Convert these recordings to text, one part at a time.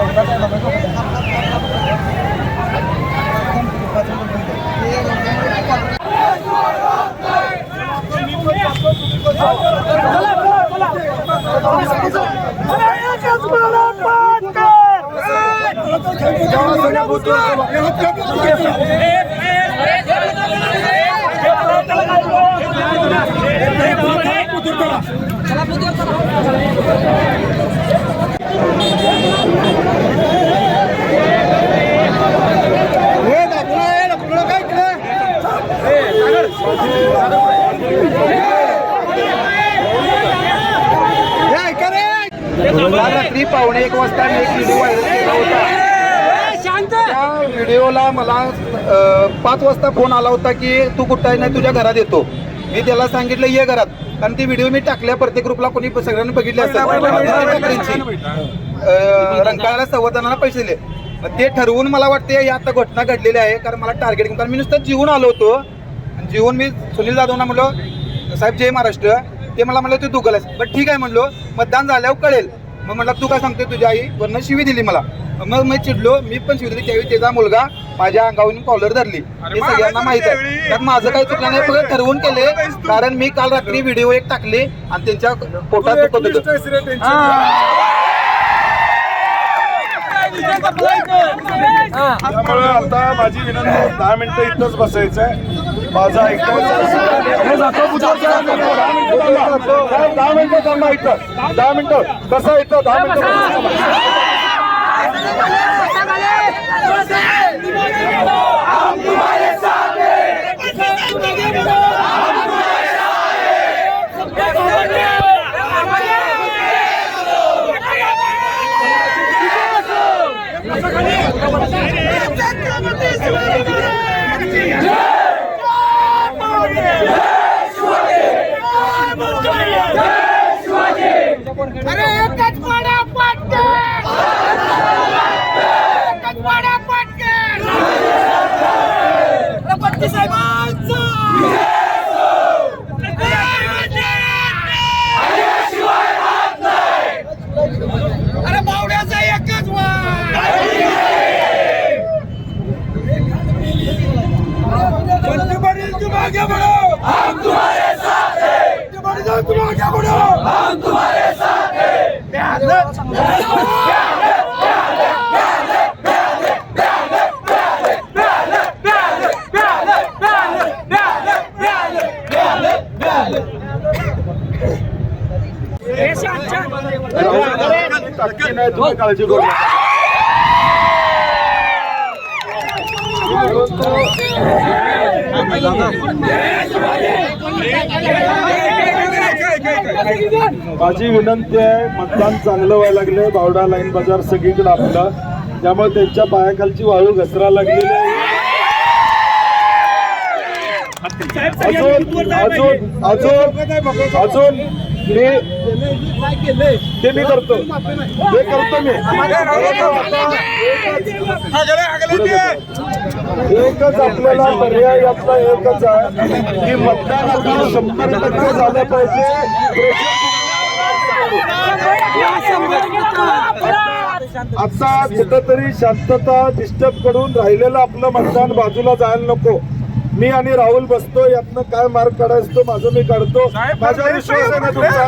काल रात्री पावणे एक वाजता मी एक व्हिडिओ व्हायरल केला होता. त्या व्हिडिओला मला पाच वाजता फोन आला होता की तू कुठं आहे? नाही तुझ्या घरात येतो. मी त्याला सांगितलं ये घरात. कारण ती व्हिडिओ मी टाकल्या प्रत्येक ग्रुपला कोणी सगळ्यांनी बघितले असतात. रंकाळ्याला संवर्धनाला पैसे दिले. ते ठरवून मला वाटते ही आता घटना घडलेली आहे कारण मला टार्गेटिंग कारण मी नुसतं जीवन आलो होतो. जीवन मी सुनील जाधवना म्हणलो साहेब जय महाराष्ट्र. ते मला म्हणलं तू दुगल आहेस बट ठीक आहे म्हणलो. मतदान झाल्यावर कळेल. मग म्हटलं तू काय सांगते तुझी आई? वरनं शिवी दिली मला. मग मी चिडलो मी पण शिवी दिली. त्यावेळी त्याचा मुलगा माझ्या अंगावरून कॉलर धरली. हे सगळ्यांना माहीत आहे. त्यात माझं काही चुकलं नाही. फक्त ठरवून केले. कारण मी काल रात्री व्हिडिओ एक टाकले आणि त्यांच्या पोटात दुखत होतं त्यामुळे आता माझी विनंती दहा मिनिटं इथंच बसायचं आहे माझा ऐकायचं दहा मिनिटं थांबा इथं. दहा मिनिटं. बसा इथं दहा मिनिटं आगे बढ़ो हम तुम्हारे साथ हैं जबरदस्त तुम आगे बढ़ो हम तुम्हारे साथ हैं काळजी करू माझी विनंती आहे मतदान चांगलं व्हायला लागले बावडा लाईन बाजार सगळीकडे आपलं. त्यामुळे त्यांच्या पायाखालची वाळू घसरा लागलेली आहे. अजून अजून अजून अजून. मी ते मी करतो. ते करतो मी. एकच आपल्याला पर्याय आपला एकच आहे की मतदान आपलं शंभर टक्के झालं पाहिजे. आता कुठंतरी शांतता डिस्टर्ब करून राहिलेलं आपलं मतदान बाजूला जायला नको. मी आणि राहुल बसतो यातनं काय मार्क काढायचं तो माझं मी काढतो. माझा विश्वास आहे ना तुमचा?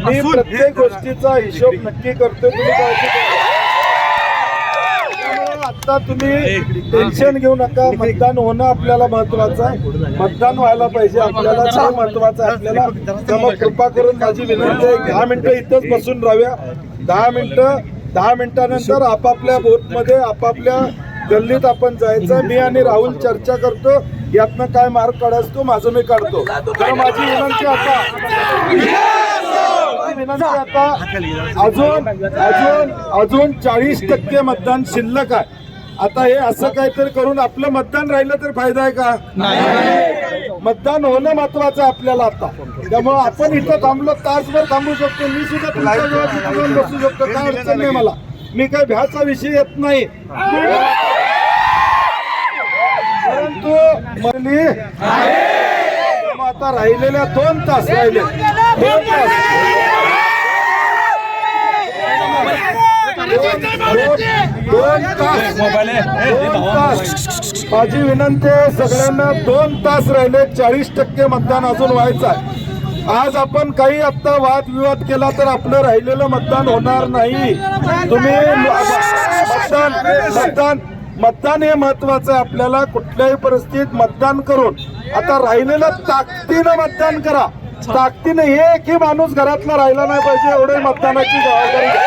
मी- प्रत्येक गोष्टीचा हिशोब नक्की करतो? तुम्ही. आता तुम्ही टेन्शन घेऊ नका. मतदान होणं आपल्याला महत्वाचं आहे. मतदान व्हायला पाहिजे. आपल्याला ते महत्वाचं आहे आपल्याला कृपा करून माझी विनंती आहे दहा मिनिटं इथंच बसून राहूया. दहा मिनिटं दहा मिनिटानंतर आपापल्या बोटमध्ये आपापल्या गल्लीत आपण जायचं मी आणि राहुल चर्चा करतो यातनं काय मार्क काढायचं तो माझं मी काढतो. तर माझी विनंती आता विनंती आता अजून अजून अजून चाळीस टक्के मतदान शिल्लक आहे. आता हे असं काहीतरी करून आपलं मतदान राहिलं तर फायदा आहे का? मतदान होणं महत्वाचं आहे आपल्याला आता. त्यामुळे आपण इथं थांबलो तासभर थांबू शकतो. मी सुद्धा तुमच्या जवळ बसू शकतो. काय अडचण नाही मला. मी काय भ्याचा विषय येत नाही. आता राहिलेल्या दोन तास राहिले. दोन तास. दोन तास. माझी विनंती आहे सगळ्यांना दोन तास राहिले. चाळीस टक्के मतदान अजून व्हायचं आहे. आज आपण काही आत्ता वादविवाद केला तर आपलं राहिलेलं मतदान होणार नाही. तुम्ही मतदान मतदान मतदान हे महत्वाचं आहे. आपल्याला कुठल्याही परिस्थितीत मतदान करून आता राहिलेलं ताकदीनं मतदान करा. ताकदीनं एकही माणूस घरातला राहिला नाही पाहिजे एवढे मतदानाची जबाबदारी घ्या.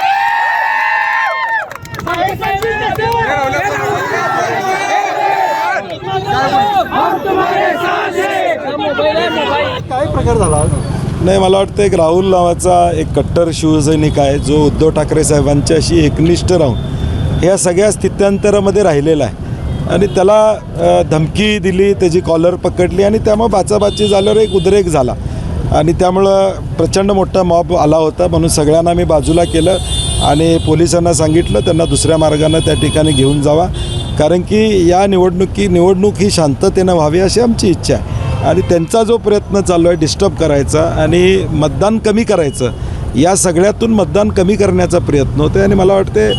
नाही मला वाटतं एक राहुल नावाचा एक कट्टर शिवसैनिक आहे. जो उद्धव ठाकरे साहेबांच्याशी एकनिष्ठ राहून ह्या सगळ्या स्थित्यांतरामध्ये राहिलेला आहे. आणि त्याला धमकी दिली त्याची कॉलर पकडली आणि त्यामुळं बाचाबाची झाल्यावर एक उद्रेक झाला. आणि त्यामुळं प्रचंड मोठा मॉब आला होता म्हणून सगळ्यांना मी बाजूला केलं आणि पोलिसांना सांगितलं त्यांना दुसऱ्या मार्गानं त्या ठिकाणी घेऊन जावा. कारण की या निवडणुकी निवडणूक ही शांततेनं व्हावी अशी आमची इच्छा आहे. आणि त्यांचा जो प्रयत्न चालू आहे डिस्टर्ब करायचा आणि मतदान कमी करायचं या सगळ्यातून मतदान कमी करण्याचा प्रयत्न होतो आणि मला वाटते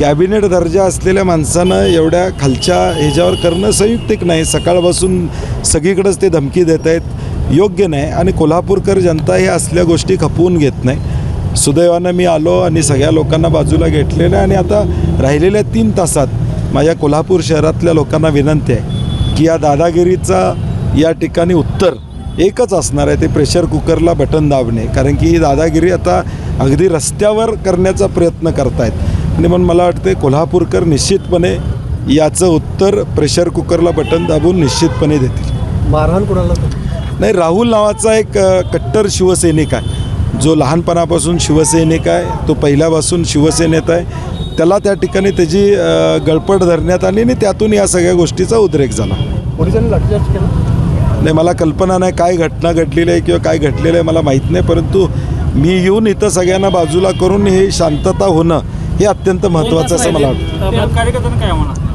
कॅबिनेट दर्जा असलेल्या माणसानं एवढ्या खालच्या ह्याच्यावर करणं संयुक्तिक नाही. सकाळपासून सगळीकडंच ते धमकी देत आहेत योग्य नाही आणि कोल्हापूरकर जनता हे असल्या गोष्टी खपवून घेत नाही. सुदैवानं मी आलो आणि सगळ्या लोकांना बाजूला घेतलेलं आहे आणि आता राहिलेल्या तीन तासात माझ्या कोल्हापूर शहरातल्या लोकांना विनंती आहे की या दादागिरीचा या ठिकाणी उत्तर एकच असणार आहे ते प्रेशर कुकरला बटन दाबणे. कारण की ही दादागिरी आता अगदी रस्त्यावर करण्याचा प्रयत्न करतायत. आणि म्हणून मला वाटते कोल्हापूरकर निश्चितपणे याचं उत्तर प्रेशर कुकरला बटन दाबून निश्चितपणे देतील. मारहाण कोणाला नाही राहुल नावाचा एक कट्टर शिवसैनिक आहे. जो लहानपणापासून शिवसैनिक आहे तो पहिल्यापासून शिवसेनेत आहे. त्याला त्या ठिकाणी त्याची गळपट धरण्यात आली आणि त्यातून या सगळ्या गोष्टीचा उद्रेक झाला. पोलिसांनी लाठीचार्ज केला? नाही मला कल्पना नाही काय घटना घडलेली आहे किंवा काय घडलेलं आहे मला माहीत नाही. परंतु मी येऊन इथं सगळ्यांना बाजूला करून हे शांतता होणं हे अत्यंत महत्त्वाचं असं मला वाटतं.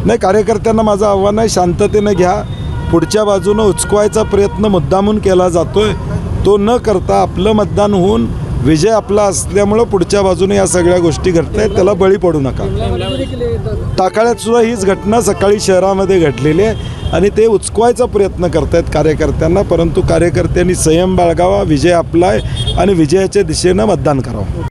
नाही कार्यकर्त्यांना माझं आव्हान आहे शांततेनं घ्या. पुढच्या बाजूनं उचकवायचा प्रयत्न मुद्दामून केला जातोय. तो न करता आपलं मतदान होऊन विजय आपला असल्यामुळं पुढच्या बाजूने या सगळ्या गोष्टी घडत आहेत त्याला बळी पडू नका. टाकाळ्यात सुद्धा हीच घटना सकाळी शहरामध्ये घडलेली आहे आणि ते उचकवायचा प्रयत्न करतायत कार्यकर्त्यांना परंतु कार्यकर्त्यांनी संयम बाळगावा विजय आपला आहे आणि विजयाच्या दिशेनं मतदान करावं.